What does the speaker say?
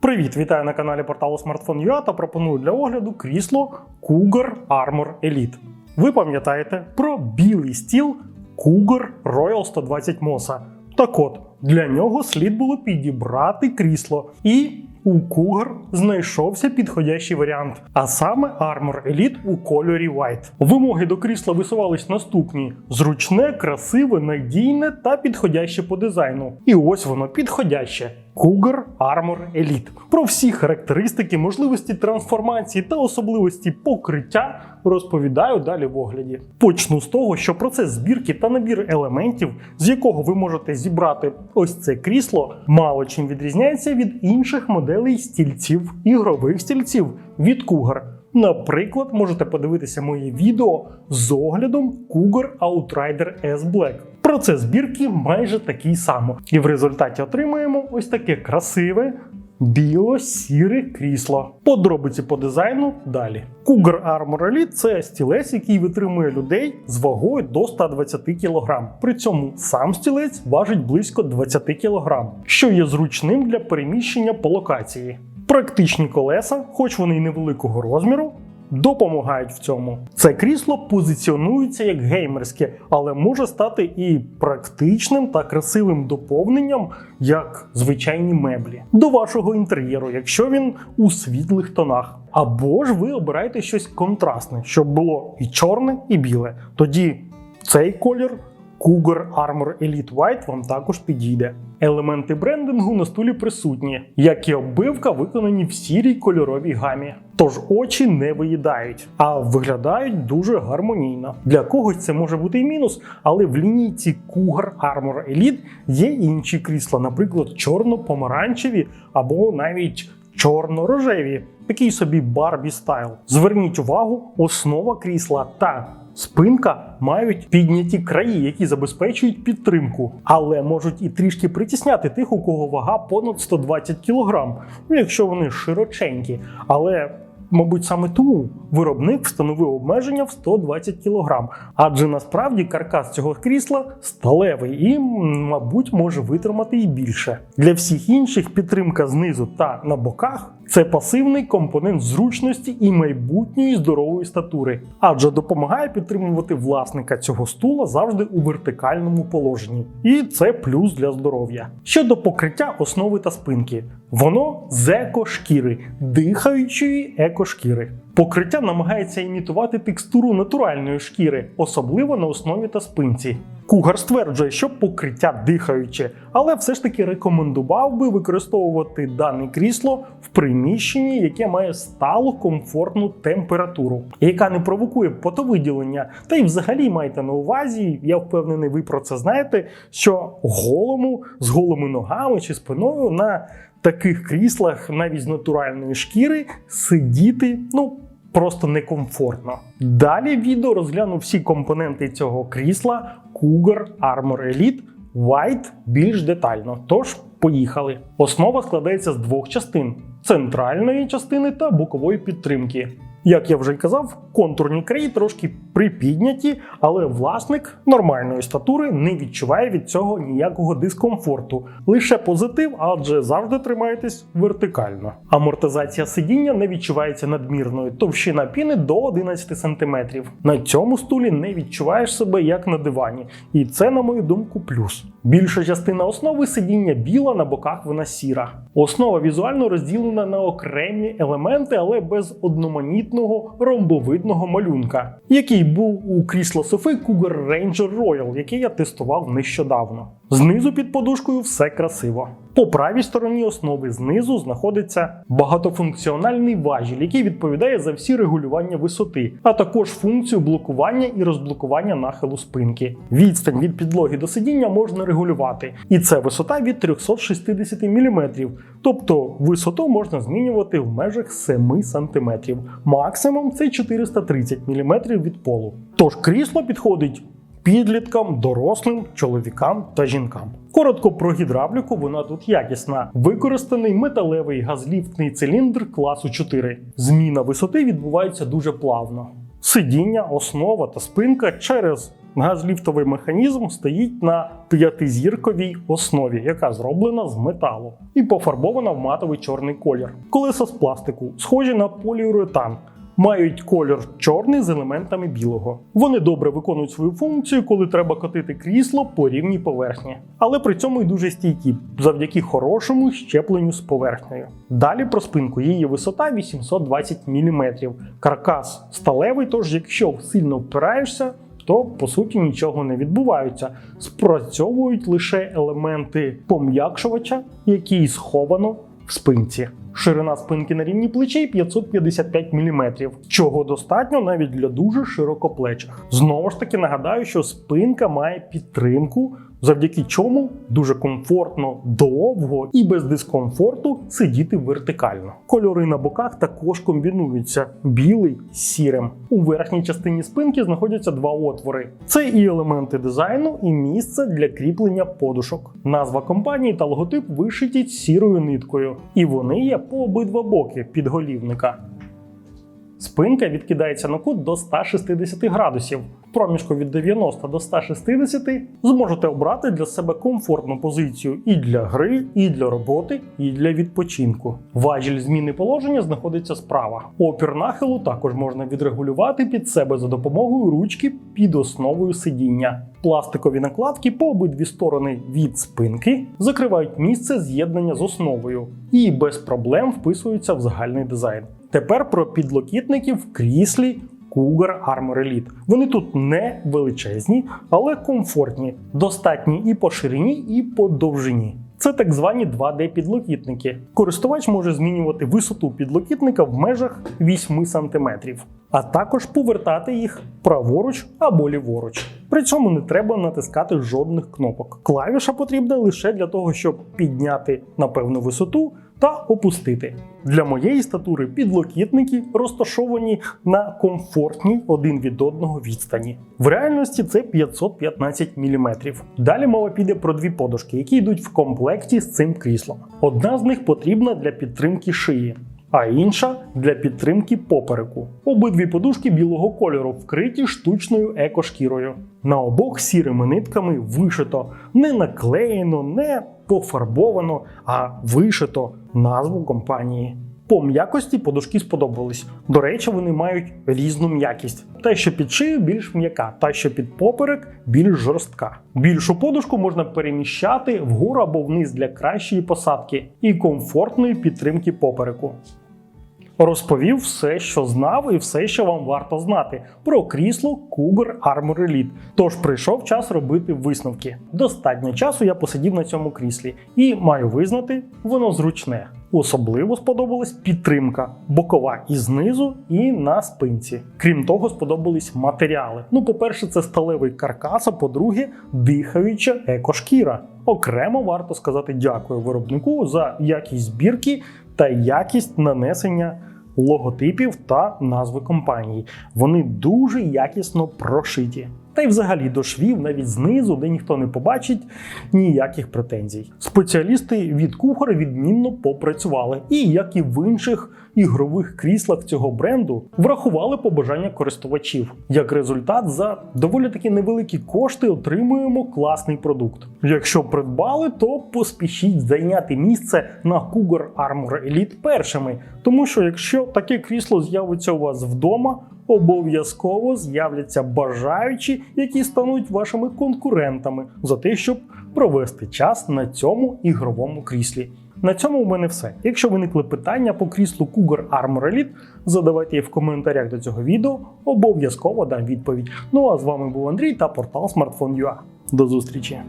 Привіт, вітаю на каналі порталу Smartphone.ua та пропоную для огляду крісло Cougar Armor Elite. Ви пам'ятаєте про білий стіл Cougar Royal 120 Mosa. Так от, для нього слід було підібрати крісло. І у Cougar знайшовся підходящий варіант, а саме Armor Elite у кольорі White. Вимоги до крісла висувались наступні: зручне, красиве, надійне та підходяще по дизайну. І ось воно підходяще. Cougar Armor Elite. Про всі характеристики, можливості трансформації та особливості покриття розповідаю далі в огляді. Почну з того, що процес збірки та набір елементів, з якого ви можете зібрати ось це крісло, мало чим відрізняється від інших моделей стільців, ігрових стільців від Cougar. Наприклад, можете подивитися моє відео з оглядом Cougar Outrider S Black. Процес збірки майже такий самий. І в результаті отримаємо ось таке красиве біло-сіре крісло. Подробиці по дизайну далі. Cougar Armor Elite – це стілець, який витримує людей з вагою до 120 кг. При цьому сам стілець важить близько 20 кг, що є зручним для переміщення по локації. Практичні колеса, хоч вони й невеликого розміру, допомагають в цьому. Це крісло позиціонується як геймерське, але може стати і практичним та красивим доповненням, як звичайні меблі, до вашого інтер'єру, якщо він у світлих тонах. Або ж ви обираєте щось контрастне, щоб було і чорне, і біле. Тоді цей колір. Cougar Armor Elite White вам також підійде. Елементи брендингу на стулі присутні, як і оббивка виконані в сірій кольоровій гамі. Тож очі не виїдають, а виглядають дуже гармонійно. Для когось це може бути і мінус, але в лінійці Cougar Armor Elite є інші крісла, наприклад, чорно-помаранчеві або навіть чорно-рожеві, такий собі Barbie стайл. Зверніть увагу, основа крісла та Спинка мають підняті краї, які забезпечують підтримку, але можуть і трішки притісняти тих, у кого вага понад 120 кг, ну якщо вони широченькі. Але Мабуть, саме тому виробник встановив обмеження в 120 кг, адже насправді каркас цього крісла сталевий і, мабуть, може витримати і більше. Для всіх інших підтримка знизу та на боках це пасивний компонент зручності і майбутньої здорової статури, адже допомагає підтримувати власника цього стула завжди у вертикальному положенні. І це плюс для здоров'я. Щодо покриття основи та спинки, воно з еко-шкіри, дихаючої еко-шкіри. Покриття намагається імітувати текстуру натуральної шкіри, особливо на основі та спинці. Кугар стверджує, що покриття дихаюче, але все ж таки рекомендував би використовувати дане крісло в приміщенні, яке має сталу комфортну температуру, яка не провокує потовиділення. Та й взагалі майте на увазі, я впевнений, ви про це знаєте, що голому з голими ногами чи спиною на таких кріслах, навіть з натуральної шкіри, сидіти, ну. Просто некомфортно. Далі відео розгляну всі компоненти цього крісла Cougar Armor Elite White більш детально. Тож, поїхали. Основа складається з двох частин: центральної частини та бокової підтримки. Як я вже й казав, контурні краї трошки припідняті, але власник нормальної статури не відчуває від цього ніякого дискомфорту. Лише позитив, адже завжди тримаєтесь вертикально. Амортизація сидіння не відчувається надмірною, товщина піни до 11 см. На цьому стулі не відчуваєш себе як на дивані, і це, на мою думку, плюс. Більша частина основи сидіння біла, на боках вона сіра. Основа візуально розділена на окремі елементи, але без одноманітного ромбовидного малюнка, який був у крісло Софи Cougar Ranger Royal, який я тестував нещодавно. Знизу під подушкою все красиво. По правій стороні основи знизу знаходиться багатофункціональний важіль, який відповідає за всі регулювання висоти, а також функцію блокування і розблокування нахилу спинки. Відстань від підлоги до сидіння можна регулювати, і це висота від 360 мм, тобто висоту можна змінювати в межах 7 см. Максимум це 430 мм від полу. Тож крісло підходить підліткам, дорослим, чоловікам та жінкам. Коротко про гідравліку, вона тут якісна. Використаний металевий газліфтний циліндр класу 4. Зміна висоти відбувається дуже плавно. Сидіння, основа та спинка через газліфтовий механізм стоїть на п'ятизірковій основі, яка зроблена з металу і пофарбована в матовий чорний колір. Колеса з пластику, схожі на поліуретан. Мають колір чорний з елементами білого. Вони добре виконують свою функцію, коли треба котити крісло по рівній поверхні, але при цьому й дуже стійкі завдяки хорошому щепленню з поверхнею. Далі про спинку її висота 820 мм. Каркас сталевий, тож якщо сильно впираєшся, то по суті нічого не відбувається. Спрацьовують лише елементи пом'якшувача, які сховано спинці. Ширина спинки на рівні плечей 555 мм, чого достатньо навіть для дуже широкоплечих. Знову ж таки нагадаю, що спинка має підтримку, завдяки чому дуже комфортно, довго і без дискомфорту сидіти вертикально. Кольори на боках також комбінуються: білий з сірим. У верхній частині спинки знаходяться два отвори. Це і елементи дизайну, і місце для кріплення подушок. Назва компанії та логотип вишиті сірою ниткою, і вони є по обидва боки підголівника. Спинка відкидається на кут до 160 градусів. Проміжку від 90 до 160 зможете обрати для себе комфортну позицію і для гри, і для роботи, і для відпочинку. Важіль зміни положення знаходиться справа. Опір нахилу також можна відрегулювати під себе за допомогою ручки під основою сидіння. Пластикові накладки по обидві сторони від спинки закривають місце з'єднання з основою і без проблем вписуються в загальний дизайн. Тепер про підлокітники в кріслі Cougar Armor Elite. Вони тут не величезні, але комфортні, достатні і по ширині, і по довжині. Це так звані 2D-підлокітники. Користувач може змінювати висоту підлокітника в межах 8 см, а також повертати їх праворуч або ліворуч. При цьому не треба натискати жодних кнопок. Клавіша потрібна лише для того, щоб підняти на певну висоту та опустити. Для моєї статури підлокітники розташовані на комфортній один від одного відстані. В реальності це 515 мм. Далі мова піде про дві подушки, які йдуть в комплекті з цим кріслом. Одна з них потрібна для підтримки шиї. А інша для підтримки попереку. Обидві подушки білого кольору вкриті штучною екошкірою. На обох сірими нитками вишито не наклеєно, не пофарбовано, а вишито назву компанії. По м'якості подушки сподобались. До речі, вони мають різну м'якість. Та що під шию більш м'яка, та що під поперек більш жорстка. Більшу подушку можна переміщати вгору або вниз для кращої посадки і комфортної підтримки попереку. Розповів все, що знав, і все, що вам варто знати про крісло Cougar Armor Elite. Тож прийшов час робити висновки. Достатньо часу я посидів на цьому кріслі і маю визнати, воно зручне. Особливо сподобалась підтримка бокова і знизу, і на спинці. Крім того, сподобались матеріали. Ну, по-перше, це сталевий каркас, а по-друге, дихаюча екошкіра. Окремо варто сказати дякую виробнику за якість збірки та якість нанесення логотипів та назви компанії. Вони дуже якісно прошиті. Та й взагалі до швів, навіть знизу, де ніхто не побачить ніяких претензій. Спеціалісти від кухара відмінно попрацювали, і як і в інших ігрових кріслах цього бренду, врахували побажання користувачів. Як результат, за доволі таки невеликі кошти отримуємо класний продукт. Якщо придбали, то поспішіть зайняти місце на Cougar Armor Elite першими, тому що якщо таке крісло з'явиться у вас вдома, обов'язково з'являться бажаючі, які стануть вашими конкурентами за те, щоб провести час на цьому ігровому кріслі. На цьому у мене все. Якщо виникли питання по кріслу Cougar Armor Elite, задавайте їх в коментарях до цього відео, обов'язково дам відповідь. Ну а з вами був Андрій та портал Smartphone.ua. До зустрічі!